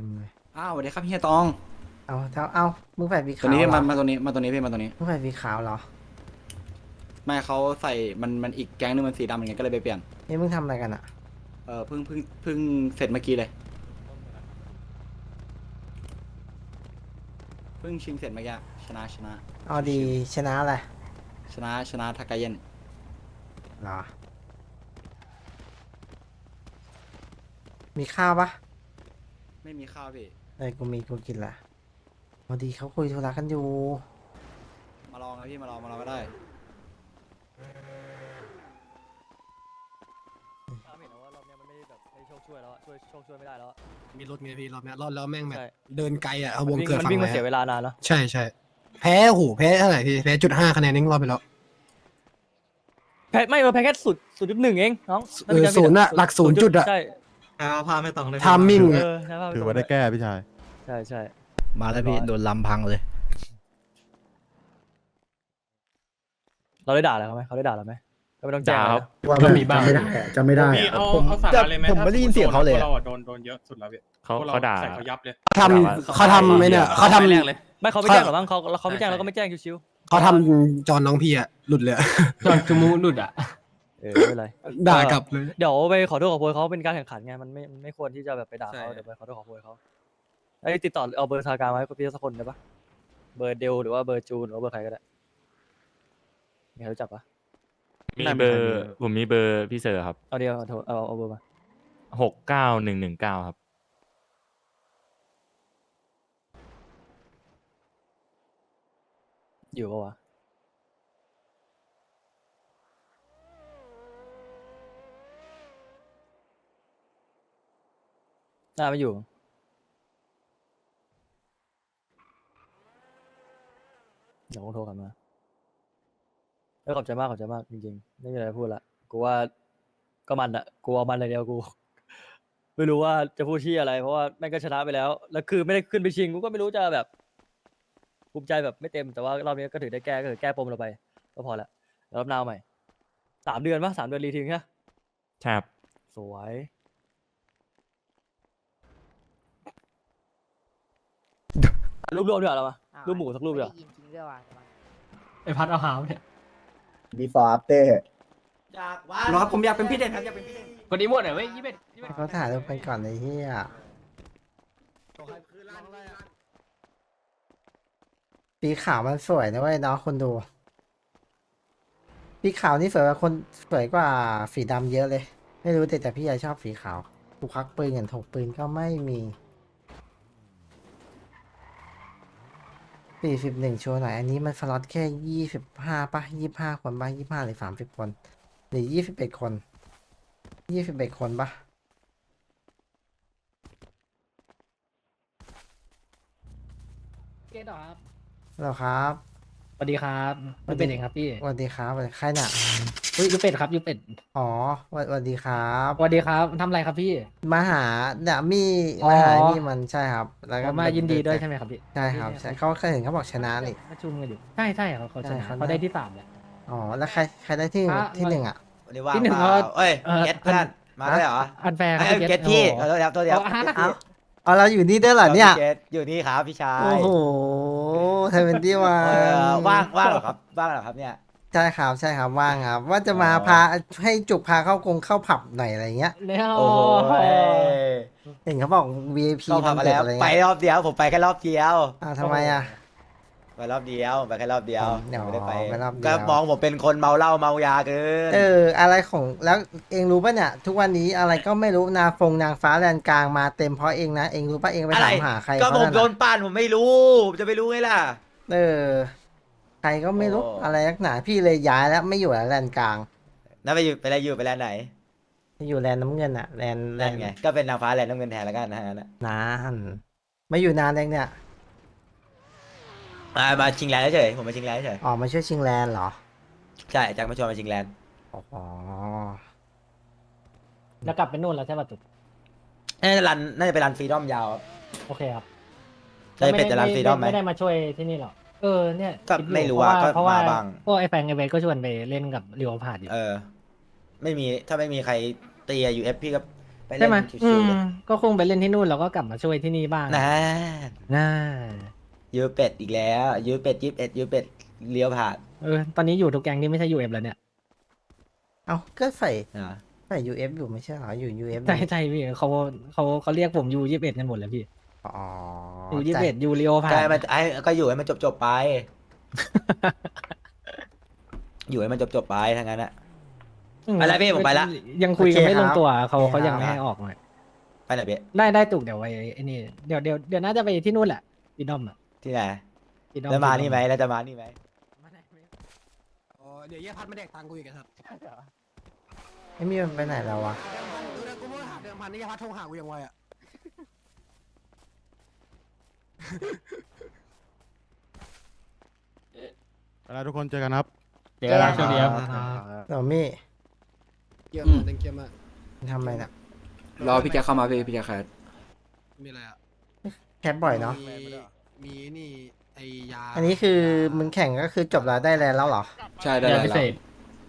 ต็มเลย อ้าวสวัสดีครับเฮียตอง เอาเท้าเอามึงใส่สีตัขาววนี้เหรมาอมาตัวนี้มาตัวนี้พี่มาตัวนี้ มึงใส่สีขาวเหรอไม่เขาใส่มันมันอีกแก๊งนึงมันสีดำเหมือนกันก็เลยไปเปลี่ยน นี่มึงทำอะไรกันอะเออเพิ่งเพิ่งเพิ่งเสร็จเมื่อกี้เลย เพิ่งชิงเสร็จเมื่อกี้ชนะชนะ เอาดีชนะอะไรชนะชนะทากาเย็นเหรอ มีข้าวปะ ไม่มีข้าวพี่เอ้ยกูมีกูกินละเอาดีเขาคุยธุระกันอยู่ มาลองนะพี่มาลองมาลองก็ได้ถ้าเห็นแล้วว่ารอบเนี้ยมันไม่ได้แบบให้โชคช่วยแล้วอะช่วยโชคช่วยไม่ได้แล้วอะมีรถไงพี่รอบเนี้ยรอดแล้วแม่งแบบใช่เดินไกลอะเอาวงมันวิ่งเกิดมันฝั่งวิ่งไหนมาเสียเวอะลานานเนาะใช่ใช่แพ้โอ้โหแพ้เท่าไหร่พี่แพ้จุดห้าคะแนนนึงรอบไปแล้วแพ้ไม่เออแพ้แค่สุดสุดจุดหนึ่งเองน้องเออศูนย์อะหลักศูนย์จุดอะใช่ เอาพาไม่ต้องเลยทามมิ่ง เออะอใช่ป่ะถือว่าได้แก้พี่ชาย ใช่ใช่ มาแล้วพี่ โดนลำพังเลย เราได้ด่าอะไรเขาไหมเขาได้ด่าเราไหมก็ไม่ต้องแจ้งด่าอะไรครับนะว่าก็แบบมีบ้าง จำไม่ได้อะจำไม่ได้พี่อะเอาผมเอาสาระเลยไหมผมถ้าไม่ได้ยินเสียงเขาเลยอะ พวกเราอะโดนโดนเยอะสุดแล้วพี่เขาพวกรเขาด่า ใส่เขายับเลย ทำเขาทำไอ้เนี่ยเขาทำ ไม่เขาไม่แจ้งหรอกมั้งเขาเขาไม่แจ้งเราก็ไม่แจ้งชิวเขาทำจอนน้องพี่อะหลุดเลยอะจอนจมูกหลุดอะๆ เออไม่เป็นไร ด่ากลับเลย เดี๋ยวไปขอโทษขอโพยเขาเป็นการแข่งขันไงมันไม่มันไม่ควรที่จะแบบไปด่าเขาใช่เดี๋ยวไปขอโทษขอโพยเขาไอ้ยติดต่อเอาเบอร์ทางการไว้กับพี่สักคนได้ปะเบอร์เดลหรือว่าเบอร์จูนหรือว่าเบอร์ใครก็ได้มีใครรู้จักปะมีเบอร์ผมมีเบอร์พี่เซอร์ครับเอาเดียวเอาโทรเอาเอาเบอร์มาหกเก้าหนึ่งหนึ่งเก้าครับ อยู่ปะวะ น่าไม่อยู่ เดี๋ยวคงโทรกลับมาเออขอบใจมากขอบใจมากจริงๆ ไม่มีอะไรพูดละ กูว่าก็มันอะกูเอามันเลยเดียวกู ไม่รู้ว่าจะพูดที่อะไร เพราะว่าแม่งก็ชนะไปแล้ว แล้วคือไม่ได้ขึ้นไปชิง กูก็ไม่รู้จะแบบภูมิใจแบบไม่เต็ม แต่ว่ารอบนี้ก็ถือได้แก้ก็คือแก้ปมเราไป ก็พอละแล้วรอบหน้าเอาใหม่ สามเดือนปะสามเดือนรีทิงใช่ปะใช่ครับ สวย รูปรวมดีกว่าเรามารูปหมูสักรูปดีกว่าจริงด้วยว่ะไอพัดเอาหาวเนี่ย before after รอผมอยากเป็นพี่เด่นครับอยากเป็นพี่เด่นคนนี้หมดเหรอเว้ยยี่สิบเอ็ดยี่สิบเอ็ดเขาถ่ายรูปกันก่อนเลยเฮียสีขาวมันสวยนะเว้ยเนาะคนดูสีขาวนี่สวยกว่าคนสวยกว่าสีดำเยอะเลย ไม่รู้แต่แต่พี่ยายชอบสีขาวกูควักปืนเงินถกปืนก็ไม่มี สี่สิบหนึ่งโชว์หน่อยอันนี้มันสล็อตแค่ยี่สิบห้าป่ะยี่ห้าคนป่ะยี่ห้าหรือสามสิบคนหรือยี่สิบเอ็ดคนยี่สิบเอ็ดคนป่ะเกตเหรอครับเหรอครับส วัสดีครับสวัยูสดีเป็ดเองครับพี่สวัสดีครับสวัสดีใครน่ะอุ้ยยูเป็ดครับยูเป็ดอ๋อสวัสสวัสดีครับสวัสดีครับทำอะไรครับพี่ มาหาเนี่ยมีอ๋อ มาหานี่มันใช่ครับ แล้วก็มายินดีด้วยใช่ไหมครับพี่ใช่ครับใช่เขาเคยเห็นเขาบอกชนะนี่ ประชุมกันอยู่ใช่ใช่ครับเขาชใช่นะเขา เขาได้ได้ที่สามแหละอ๋อแล้วใครใครได้ที่อะที่หนึ่งอะ วันนี้ว่างที่หนึ่งเปล่าก็เอ้ยเอ่อ เก็ตเพื่อนมาด้วยเหรออันแฟร์คไอ้รับยพี่เก็ตพี่โอ้ขอโหโทษครับตัวเดียวอ๋ออะเอาเอาเราอยู่นี่ด้วยเหรอเนี่ยเก็ตอยู่นี่ครับพี่ชายโอ้โห เทเวนตี้วัเออนว่างว่างเหรอครับว่างเหรอครับเนี่ยใช่ครับใช่ครับว่างครับ ว่าจะมาอ๋อพาให้จุกพาเข้ากงเข้าผับหน่อยอะไรเงี้ยเนี่ยโอ้โหเห็นเขาบอก VIP เข้าพับมาเด็ดแล้วอะไรไปเงี้ยรอบเดียวผมไปแค่รอบเดียวอ่าทำไมอะ ไปรอบเดียวไปแค่รอบเดียวอ๋อเดี๋ยวไม่ได้ไปไปรอบเดียว ก็มองผมเป็นคนเมาเหล้าเมายาเกินเอออะไรของแล้วเองรู้ป่ะเนี่ย ทุกวันนี้อะไรก็ไม่รู้นาฟงนางฟ้าแลนกลางมาเต็มเพราะเองนะ เองรู้ป่ะเองไปอะไรถามหาใครก็เขาผมนั่นโดน่ะนป้านผมไม่รู้ผมจะไปรู้ไงล่ะ เออ ใครก็ไม่รู้โอ้ อะไรนักหนาพี่เลยย้ายแล้วไม่อยู่แล้วแลนกลางนั่นไปอยู่ไปอะไรอยู่ไปแลนด์ไหนอยู่แลนน้ำเงินอะแลนแลนั่นนไงก็เป็นนางฟ้าแลนด์น้ำเงินแทนแล้วกันนะฮะนะนานไม่อยู่นานเองเนี่ยมามาชิงแลนด์เฉยผมมาชิงแลนด์เฉยออกมาช่วยชิงแลนเหรอใช่จากมาชวนมาชิงแลนด์อ๋อแล้วกลับไปนู่นแล้วใช่ป่ะจุกน่าจะรันน่าจะไปรันฟรีดอมยาวครับโอเคครับได้เป็ดจะรันฟรีดอมไหมไม่ได้มาช่วยที่นี่หรอก เออเนี่ยก็คิดอยู่ไม่รู้อะเพราะว่าก็เพราะว่ามาบ้างพวกไอ้แฟงไอ้เวทก็ชวนไปเล่นกับเรียวผ่านอยู่เออ ไม่มีถ้าไม่มีใครตียูเอฟพี่ก็ไปเล่ใช่ไหมนอืชิวๆมเลยก็คงไปเล่นที่นู่นแล้วก็กลับมาช่วยที่นี่บ้างนะน่ายูเป็ดอีกแล้วยูเป็ดยี่สิบเอ็ดยูเป็ดเลี้ยวผ่านเออตอนนี้อยู่ทุกแก๊งที่ไม่ใช่ยูเอฟแล้วเนี่ยเอาก็ใส่นะใส่ UF อยู่ไม่ใช่เหรออยู่ UF ใช่ใช่พี่เขาเขาเขาเรียกผมยูยี่สิบเอ็ดกันหมดเลยพี่ อ๋อยูยี่สิบเอ็ดยูริโอผ่าใช่นมันไอ้ก็อยู่ให้มันจบจบๆไป อยู่ให้มันจบจบๆไปทั้งนั้นอะ ไปละพี่ผมไปละ ยังคุยกันไม่ลงตัวเขาโอเคเขายังครับไม่ให้ออกเลยไปไหนเบ๊ะได้ได้ตุกเดี๋ยวไว้ไอ้นี่เดี๋ยวเดี๋ยวเดี๋ยวน่าจะไปที่นู่นแหละพี่ดอมอะที่ไหน พี่ดอมแล้วมาพี่ดอนี่ไหมแล้วจะมานี่ไหมอ๋อเดี๋ยวเยี่ยพัดมาแดกตังค์กูอีกอะครับไอ้มีมันไปไหนแล้ววะดูนะกูเพิ่งหาเดิมพันนี่เยี่ยพัดโทรหากูอย่างไวอะ เวลาทุกคนเจอกันครับ เดี๋ยวเราช่วงนี้ครับเดี๋ยวมี่เกี่ยมอืมมากเกี่ยมมากทำไมน่ะรอพี่แจ็คเข้ามาพี่พี่แจ็คแคสมีอะไรอะแคปบ่อยเนาะมีมีนี่ไอยาอันนี้คือมึงแข่งก็คือจบแล้วได้แลนด์แล้วเหรอ ใช่ได้เดี๋ยวแล้วพิเศษ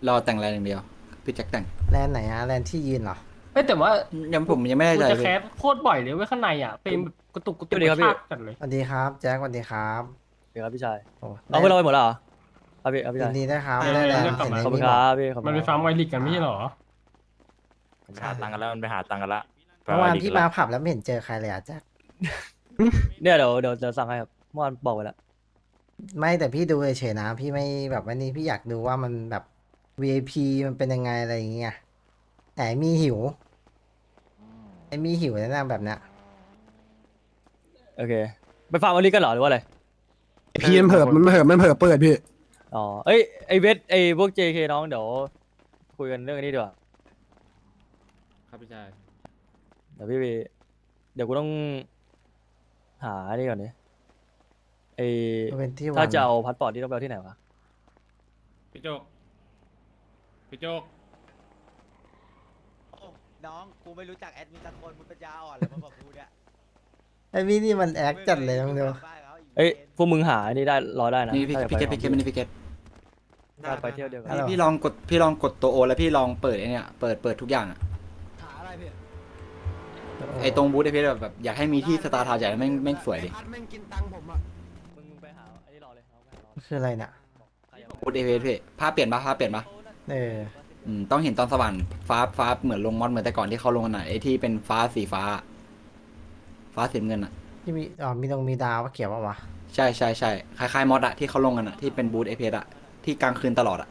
รอแต่งอะไรอย่างเดียว พี่แจ็คแต่งแลนด์ไหนอะแลนด์ที่ยืนเหรอ ไม่แต่ว่ายังผมยังไม่ได้กูใจจะพี่แคสโคตรบ่อยเลยเว้ยข้างในอะเป็นแบบกระตุกกระตุกสวัสดีครับพี่กระชากจัดเลย สวัสดีครับ แจ็คสวัสดีครับเดี๋ยวครับพี่ชายโอ้เอาเพื่อนเราไปหมดแล้วเหรอครับพี่ครับพี่ยิชายนดีด้วยครับเออได้แลนด์เรื่องกลับเห็นมาไอ้ขอบคุณนี่คบอกรับพี่ขอบคุมันณไปคฟารับร์มไวลิกกันไม่ใช่เหรอหาตังค์กันแล้วมันไปหาตังค์กันละเมื่อวานพี่มาผับแล้วไม่เห็นเจอใครเลยอะแจ็คเนี่ยเดี๋ยวเดี๋ยวเดี๋ยวสั่งให้ครับเมื่อวานบอกไปแล้วไม่แต่พี่ดูเฉยๆนะ พี่ไม่แบบวันนี้พี่อยากดูว่ามันแบบ VIP มันเป็นยังไงอะไรอย่างเงี้ย แต่มีหิวไอ้มีหิวแนะนำแบบเนี้ยโอเค ไปฟาร์มวันนี้กันเหรอหรือว่าอะไร พี่มันเผิบมันเผิบมันเผิบเปิดพี่ อ๋อ เอ้ย ไอเวทไอพวก JK น้องเดี๋ยว คุยกันเรื่องนี้ดีกว่า ครับพี่ชายเดี๋ยวพี่ไปเดี๋ยวกูต้อง หาอันนี่ก่อนดิไอเป็นที่วันถ้าจะเอาพาสปอร์ตที่ต้องไปเอาที่ไหนวะ พี่โจกพี่โจก น้องกูไม่รู้จักแอดมินตะคนมึงปัญญาอ่อนเลยมาบอกกูเนี่ยไอ้พี่นี่มันแอคจัดเลยมึงดูเอ้ยพวกมึงหาอันนี้ได้รอได้นะนี่พี่ถ้าอยากพี่เกตไปพี่เกตไม่ได้พี่เกตถ้าไปเที่ยวเดียวกันฮัลโหลพี่ลองกดพี่ลองกดตัวโอ แล้วพี่ลองเปิดไอเนี่ยเปิดเปิดทุกอย่างอะหาอะไรพี่ไอตรงบูธไอพี่แบบแบบอยากให้มีที่สตาร์ทาวน์ใหญ่แม่งแม่งสวยดิพัดแม่งกินตังค์ผมอะมึงมึงไปหาอันนี้รอเลยเอาไปหารอคืออะไรเนี่ยใครอยากบูธไอพี่พี่ภาพเปลี่ยนปะภาพเปลี่ยนปะเออ อืมต้องเห็นตอนสว่างฟ้าฟ้าเหมือนลงมอดเหมือนแต่ก่อนที่เขาลงกันอะไอที่เป็นฟ้าสีฟ้า ฟ้าสีน้ำเงินอะที่มีอ๋อมีตรงมีดาวว่าเกี่ยวปะวะใช่ใช่ใช่คล้ายๆมอดอะที่เขาลงกันอะที่เป็นบูธไอพีอะที่กลางคืนตลอดอะ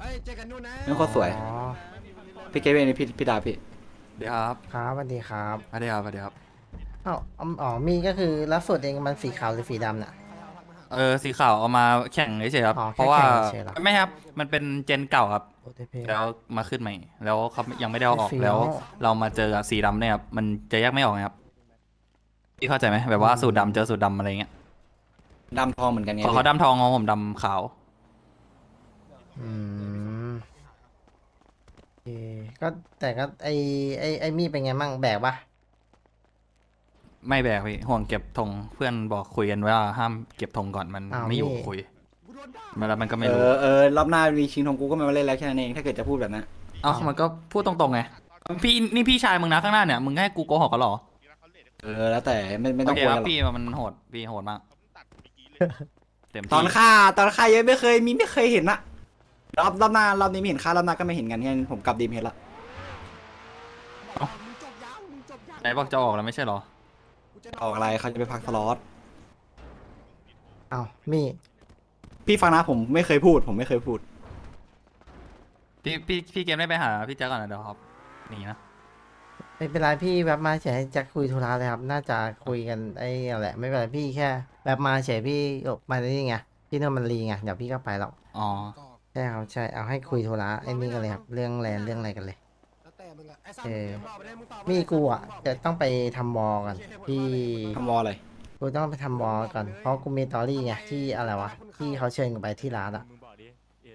เฮ้ยเจอกันนู่นนะนั่นโคตรสวย อ๋อพี่เกตเป็นพี่พี่ดาพี่ เดี๋ยวครับครับสวัสดีครับสวัสดีครับสวัสดีครับ อ้าวอ๋ออ๋อมีก็คือแล้วสุดเองมันสีขาวหรือสีดำน่ะ เออสีขาวเอามาแข่งเฉยๆครับ อ๋อแค่เพราะว่าแข่งเฉยๆเหรอ ไม่ครับ มันเป็นเจนเก่าครับ โอเทเพ แล้วมาขึ้นใหม่ แล้วเขายังไม่ได้เอาออกเฟี้ยว แล้ว เรามาเจอสีดำเนี่ยครับมันจะแยกไม่ออกไงครับพี่เข้าใจไหมแบบว่าสูตรดำเจอสูตรดำอะไรเงี้ยดำทองเหมือนกันไงของเขาดำทองของผมดำขาว อืมโอเคก็แต่ก็ไอไอไอมีเป็นไงมั่งแบกปะ ไม่แบกพี่ห่วงเก็บธงเพื่อนบอกคุยกันว่าห้ามเก็บธงก่อนมันไม่อยู่คุยมาแล้วมันก็ไม่เอรู้อเออรอบหน้ามีชิงทองกูก็ไม่มาเล่นแล้วแค่นั้นเองถ้าเกิดจะพูดแบบนั้นเอ้ามันก็พูดตรงๆไงพี่นี่พี่ชายมึงนะข้างหน้าเนี่ยมึงให้กูโกหกกันเหรอเออแล้วแต่ไม่ไม่โอต้องเคกลัวคหรัรบอกพี่มันโหดพี่โหดมากเต็มที่ตอนฆ่าตอนฆ่ายังไม่เคยมีไม่เคยเห็นอะรอบรอบหน้ารอบนี้ไม่เห็นฆ่ารอบหน้าก็ไม่เห็นกันแค่นั้นผมกลับดีมเฮดละไหนบอกจะออกแล้วไม่ใช่เหรอ ออกอะไรเขาจะไปพักสล็อตอ้าวมีพี่ฟังนะผมไม่เคยพูด ผมไม่เคยพูด พี่พี่พี่เกมได้ไปหาพี่แจ๊คก่อนนะเดี๋ยวครับหนีนะ ไม่เป็นไรพี่แวบมาเฉยให้แจ็คคุยธุระเลยครับ น่าจะคุยกันไอ้นั่นแหละ ไม่เป็นไรพี่แค่แวบมาเฉยพี่ออกมาได้ไงพี่นั่นมันรีไงเดี๋ยวพี่ก็ไปแล้วอ๋อ ใช่ครับใช่เอาให้คุยธุระไอ้นี่กันเลยครับเรื่องแลนเรื่องอะไรกันเลย เอว์อตอบไปได้มึงตอบมีกูอะจะต้องไปทำวอลกันที่ทำวอลอะไรกูต้องไปทำวอลก่อนเพราะกูมีตอรี่ไงที่อะไรวะที่เขาเชิญกูไปที่ร้านอะมึงบอกดิ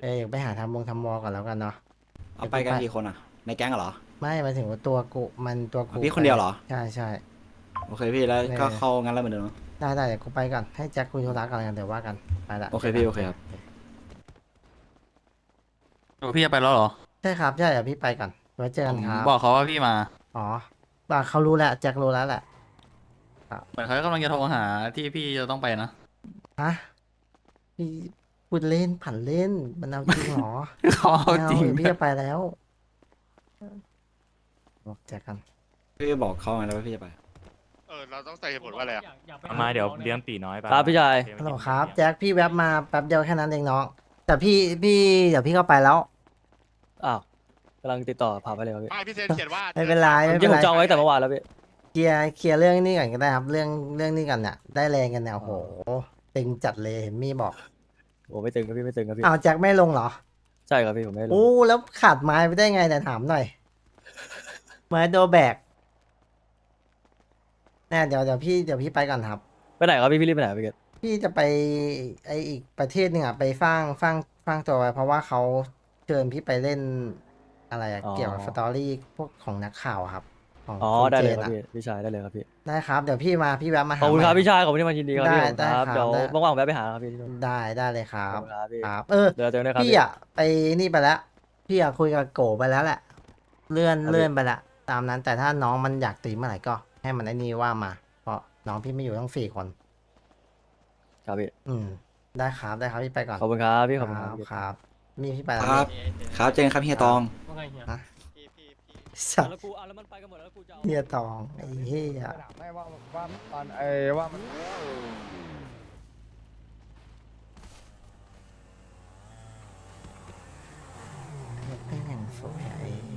เออไปหาทำวงทำวอลก่อนแล้วกันเนาะเอาไปกันกี่คนอะในแก๊งเหรอ ไม่หมายถึงว่าตัวกูมันตัวกูพี่คนเดียวเหรอใช่ใช่โอเคพี่แล้วก็เออเข้างั้นแล้วเหมือนเดิมเนอะได้ได้เดี๋ยวกูไปก่อนให้แจ็คคุยธุระกันแล้วกันเดี๋ยวว่ากันไปละโอเคพี่โอเคครับพี่จะไปแล้วเหรอใช่ครับใช่เดี๋ยวพี่ไปก่อน ไว้เจอผกันมครับบอกเขาว่าพี่มา อ๋อว่าเขารู้แหละแจ็ครู้แล้วแหละเหมือนเขากำลังจะโทรหาที่พี่จะต้องไปนะ ฮะพี่พูดเล่นผันเล่นมันเอาจริงเหรอ เขาเอาไม่จริงเดี๋ยวพี่จะไปแล้วบอกแจ็คกัน พี่บอกเขาไงแล้วว่าพี่จะไป เออ เราต้องใส่เหตุผลว่าอะไรอะมาเดี๋ยวเลี้ยงตีน้อยไปครับพี่ชาย ฮัลโหลครับ แจ็คพี่แวบมาแป๊บเดียวแค่นั้นเองน้อง แต่พี่พี่เดี๋ยวพี่ก็ไปแล้ว อ้าว กำลังติดต่อผ่านไปเลยครับพี่ไม่พี่เซนเขียนว่าไม่เป็นไรเมื่ไม่อเป็กี้นผไรมจองไว้แต่เมื่อวานแล้วพี่เคลียร์เคลียร์เรื่องนี้ก่อนก็ได้ครับเรื่องเรื่องนี้กันเนี่ยได้แรงกันเนี่ยโอ้โหตึงจัดเลยเห็นมี่บอกโอ้ไม่ตึงครับพี่ไม่ตึงครับพี่อ้าวแจ็คไม่ลงเหรอใช่ครับพี่ผมไม่ได้ลงโอ้แล้วขาดไม้ไปได้ไงแต่ยถามหน่อย ไม้โดแบกแน่เดี๋ยวเดี๋ยวพี่เดี๋ยวพี่ไปก่อนครับ ไปไหนครับพี่พี่รีบไปไหนครับพี่เกดพี่จะไปไออีกประเทศหนึ่งอะไปสร้างสร้างสร้างตัวไว้เพราะว่าเขาเชิญพี่ไปเล่น อะไรอะเกี่ยวกับสตอรี่พวกของนักข่าวอะครับของอ๋อคุณได้เลยจนครับอะพี่พี่ชายได้เลยครับพี่ได้ครับเดี๋ยวพี่มาพี่แวะมาหาขอบคุณครับใหม่ พี่ชายขอบคุณที่มายินดีครับพี่ได้ผมได้ครับครับเดี๋ยวได้ ว่างๆผมแวะไปหาครับพี่ที่นู่นได้ได้เลยครัขอบ บคุณครับพี่ครับ เออ เดี๋ยวเจอกันนะครับพี่อะไปนี่ไปแล้ว พี่อะคุยกับโกไปแล้วแหละ เลื่อนครับพี่ เลื่อนไปละตามนั้นแต่ถ้าน้องมันอยากตีเมื่อไหร่ก็ ให้มันไอ้นี่ว่ามา เพราะน้องพี่ไม่อยู่ต้องสี่คน ครับพี่อืม ได้ครับได้ครับพี่ไปก่อนขอบคุณครับพี่ขอบคุณคครัรับบครับ มีพี่ไปคแล้วรับนี่ครับเจอกันครับเฮียตอง ว่าไงเฮียฮะสัตแล้วว์กูอะแล้วมันไปกันหมดแล้วกูจะเอาเฮียตองไอ้เฮียไม่ว่าว่าตอนไอ้ว่ามันเป็นอย่างสวยอะ